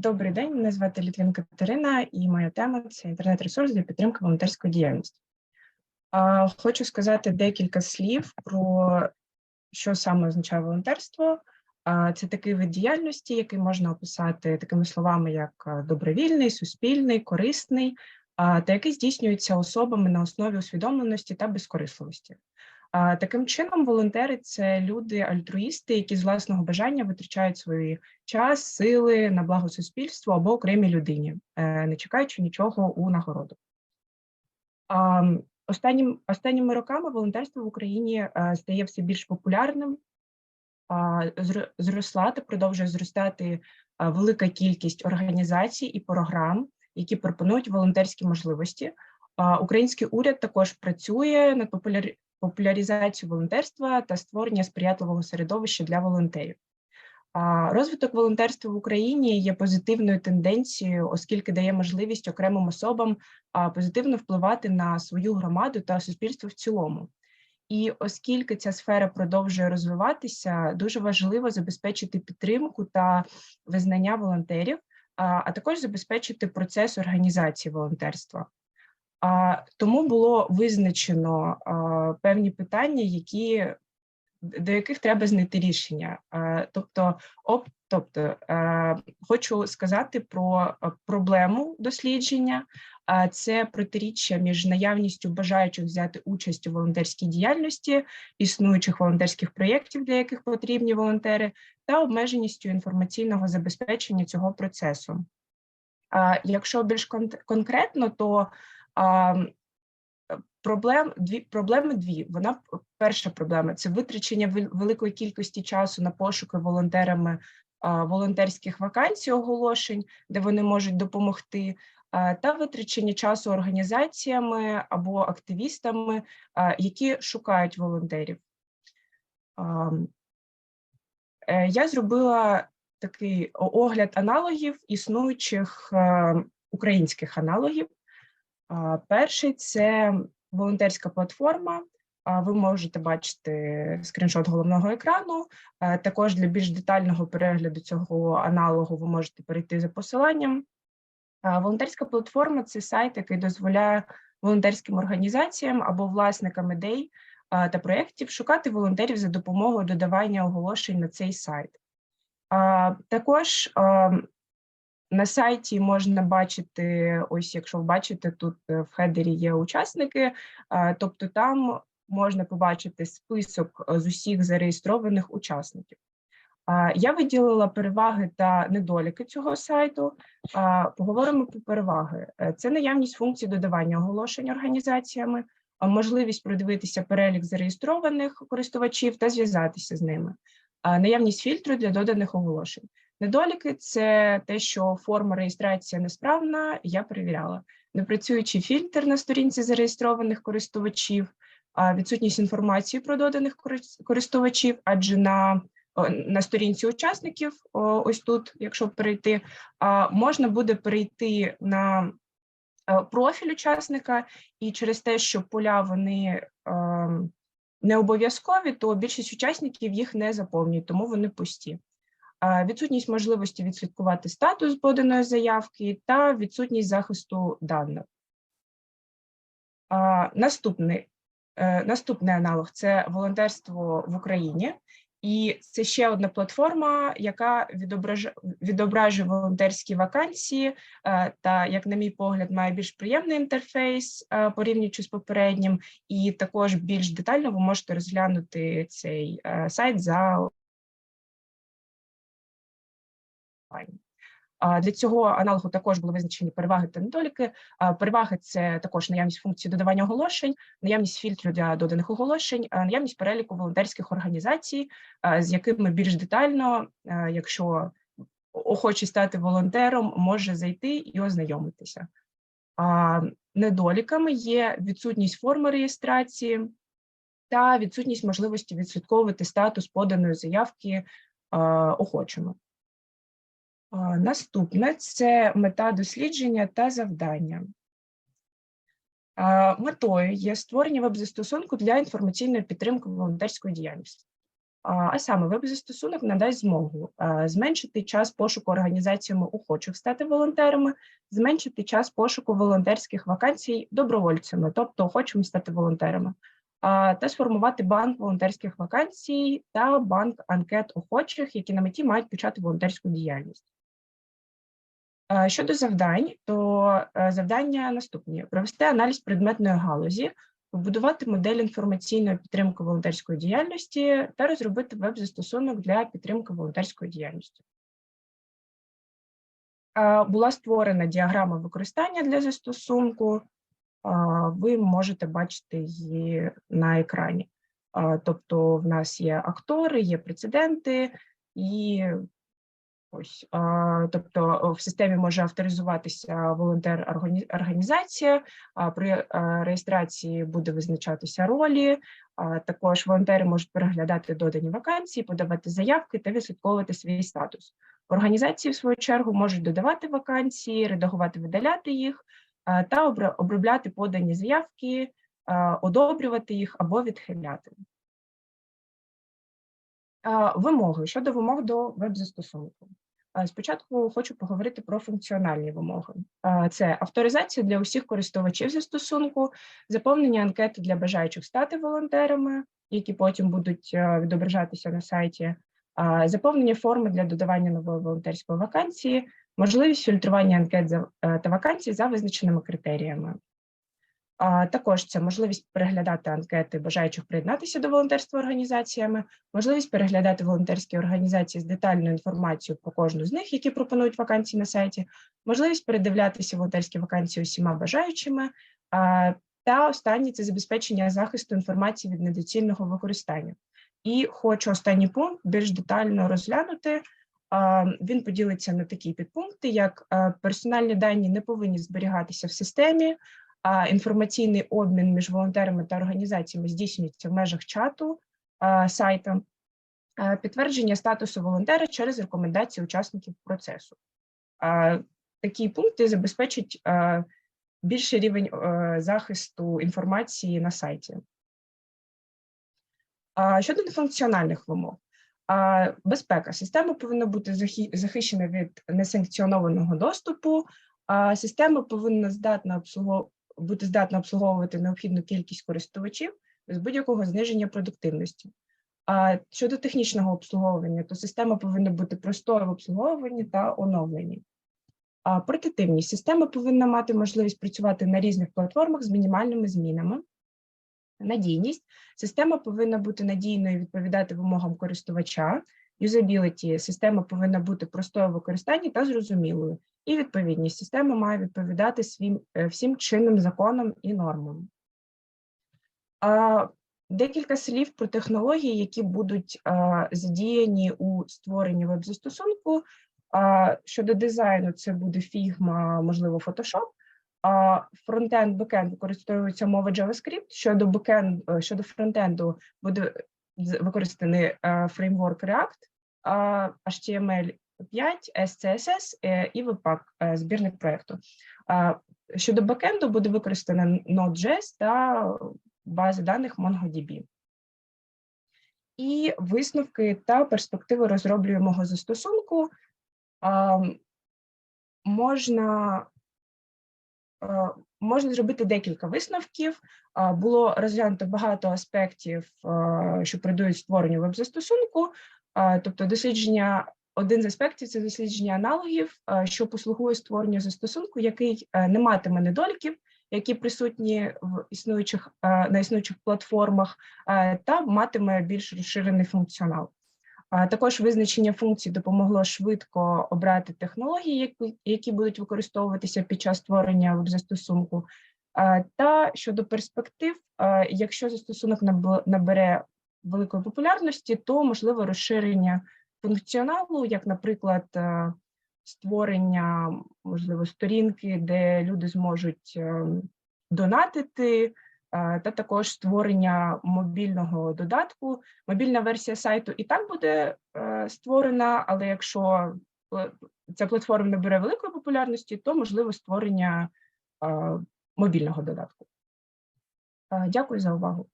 Добрий день, мене звати Літвін Катерина, і моя тема це інтернет-ресурс для підтримки волонтерської діяльності. Хочу сказати декілька слів про що саме означає волонтерство. Це такий вид діяльності, який можна описати такими словами, як добровільний, суспільний, корисний, та який здійснюється особами на основі усвідомленості та безкорисливості. Таким чином, волонтери це люди-альтруїсти, які з власного бажання витрачають свій час, сили на благо суспільству або окремій людині, е, не чекаючи нічого у нагороду. Останнім, Останніми роками волонтерство в Україні е, стає все більш популярним, зросла та продовжує зростати е, велика кількість організацій і програм, які пропонують волонтерські можливості. Український уряд також працює над популяризацію волонтерства та створення сприятливого середовища для волонтерів. Розвиток волонтерства в Україні є позитивною тенденцією, оскільки дає можливість окремим особам позитивно впливати на свою громаду та суспільство в цілому. І оскільки ця сфера продовжує розвиватися, дуже важливо забезпечити підтримку та визнання волонтерів, а також забезпечити процес організації волонтерства. Тому було визначено певні питання, які до яких треба знайти рішення. Тобто, об, тобто хочу сказати про проблему дослідження. Це протиріччя між наявністю бажаючих взяти участь у волонтерській діяльності, існуючих волонтерських проєктів, для яких потрібні волонтери, та обмеженістю інформаційного забезпечення цього процесу. Якщо більш конкретно, то Проблем дві проблеми дві. Вона перша проблема це витрачення великої кількості часу на пошуки волонтерами волонтерських вакансій, оголошень, де вони можуть допомогти, та витрачення часу організаціями або активістами, які шукають волонтерів. Е, я зробила такий огляд аналогів існуючих українських аналогів. Перший це волонтерська платформа. Ви можете бачити скріншот головного екрану. Також для більш детального перегляду цього аналогу ви можете перейти за посиланням. Волонтерська платформа це сайт, який дозволяє волонтерським організаціям або власникам ідей та проєктів шукати волонтерів за допомогою додавання оголошень на цей сайт. Також на сайті можна бачити, ось якщо ви бачите, тут е, в хедері є учасники, тобто там можна побачити список е, з усіх зареєстрованих учасників. Я виділила переваги та недоліки цього сайту. Поговоримо про переваги. Е, це наявність функцій додавання оголошень організаціями, можливість продивитися перелік зареєстрованих користувачів та зв'язатися з ними, наявність фільтру для доданих оголошень. Недоліки це те, що форма реєстрації несправна, я перевіряла. Непрацюючий фільтр на сторінці зареєстрованих користувачів, відсутність інформації про доданих користувачів, адже на на сторінці учасників, ось тут, якщо перейти, можна буде перейти на профіль учасника, і через те, що поля вони не обов'язкові, то більшість учасників їх не заповнюють, тому вони пусті відсутність можливості відслідкувати статус поданої заявки та відсутність захисту даних. Наступний е, наступний аналог це волонтерство в Україні, і це ще одна платформа, яка відображує, відображує волонтерські вакансії, е, та, як, на мій погляд, має більш приємний інтерфейс е, порівнюючи з попереднім, і також більш детально ви можете розглянути цей сайт за Для цього аналогу також були визначені переваги та недоліки. Переваги це також наявність функції додавання оголошень, наявність фільтру для доданих оголошень, наявність переліку волонтерських організацій, з якими більш детально, якщо охоче стати волонтером, може зайти і ознайомитися. Недоліками є відсутність форми реєстрації та відсутність можливості відслідковувати статус поданої заявки охочими. Наступне це мета дослідження та завдання. Метою є створення веб-застосунку для інформаційної підтримки волонтерської діяльності. А саме веб-застосунок надасть змогу зменшити час пошуку організаціями охочих стати волонтерами, зменшити час пошуку волонтерських вакансій добровольцями, тобто охочими стати волонтерами, та сформувати банк волонтерських вакансій та банк анкет охочих, які на меті мають почати волонтерську діяльність. Е, Щодо завдань, то е, завдання наступні: провести аналіз предметної галузі, побудувати модель інформаційної підтримки волонтерської діяльності та розробити веб-застосунок для підтримки волонтерської діяльності. Е, Була створена діаграма використання для застосунку. Ви можете бачити її на екрані. Тобто, в нас є актори, є прецеденти, і Ось, тобто в системі може авторизуватися волонтер-організація, а при а, реєстрації буде визначатися ролі. Також волонтери можуть переглядати додані вакансії, подавати заявки та відслідковувати свій статус. Організації, в свою чергу, можуть додавати вакансії, редагувати, видаляти їх та обробляти подані заявки, одобрювати їх або відхиляти. Вимоги щодо вимог до веб-застосунку. Спочатку хочу поговорити про функціональні вимоги. Це авторизація для усіх користувачів застосунку, заповнення анкети для бажаючих стати волонтерами, які потім будуть е, відображатися на сайті, заповнення форми для додавання нової волонтерської вакансії, можливість фільтрування анкет е, та вакансій за визначеними критеріями. Також це можливість переглядати анкети бажаючих приєднатися до волонтерства організаціями, можливість переглядати волонтерські організації з детальною інформацією про кожну з них, які пропонують вакансії на сайті, можливість передивлятися волонтерські вакансії усіма бажаючими. Та останнє це забезпечення захисту інформації від недоцільного використання. І хочу останній пункт більш детально розглянути. Він поділиться на такі підпункти, як персональні дані не повинні зберігатися в системі, інформаційний обмін між волонтерами та організаціями здійснюється в межах чату а, сайта, підтвердження статусу волонтера через рекомендації учасників процесу. Такі пункти забезпечать більший рівень захисту інформації на сайті. Щодо нефункціональних вимог. Безпека. Система повинна бути захищена від несанкціонованого доступу, система повинна здатна бути здатна обслуговувати необхідну кількість користувачів без будь-якого зниження продуктивності. А щодо технічного обслуговування, то система повинна бути простою в обслуговуванні та оновленні. А портативність система повинна мати можливість працювати на різних платформах з мінімальними змінами. Надійність система повинна бути надійною і відповідати вимогам користувача. Юзабіліті система повинна бути простою в використанні та зрозумілою. І відповідність система має відповідати свім, е, всім чинним законам і нормам. А, Декілька слів про технології, які будуть а, задіяні у створенні веб-застосунку. Щодо дизайну, це буде Figma, можливо, Photoshop. А фронтенд, бекенд використовується мова JavaScript. Щодо бекенд, е, щодо фронтенду буде використаний е, фреймворк React, HTML 5, SCSS е, і Webpack, е, збірник проєкту. Щодо бекенду буде використана Node.js та бази даних MongoDB. І висновки та перспективи розроблюємого застосунку можна Можна зробити декілька висновків. Було розглянуто багато аспектів, що придають створенню веб-застосунку. Тобто, дослідження, один з аспектів це дослідження аналогів, що послугує створенню застосунку, який е, не матиме недоліків, які присутні в існуючих на існуючих платформах, та матиме більш розширений функціонал. Також визначення функцій допомогло швидко обрати технології, які, будуть використовуватися під час створення веб-застосунку. Та щодо перспектив, якщо застосунок набере великої популярності, то можливо розширення функціоналу, як, наприклад, е, створення можливо сторінки, де люди зможуть ем, донатити, та також створення мобільного додатку. Мобільна версія сайту і так буде е, створена, але якщо ця платформа набере великої популярності, то можливо створення е, мобільного додатку. Е, Дякую за увагу.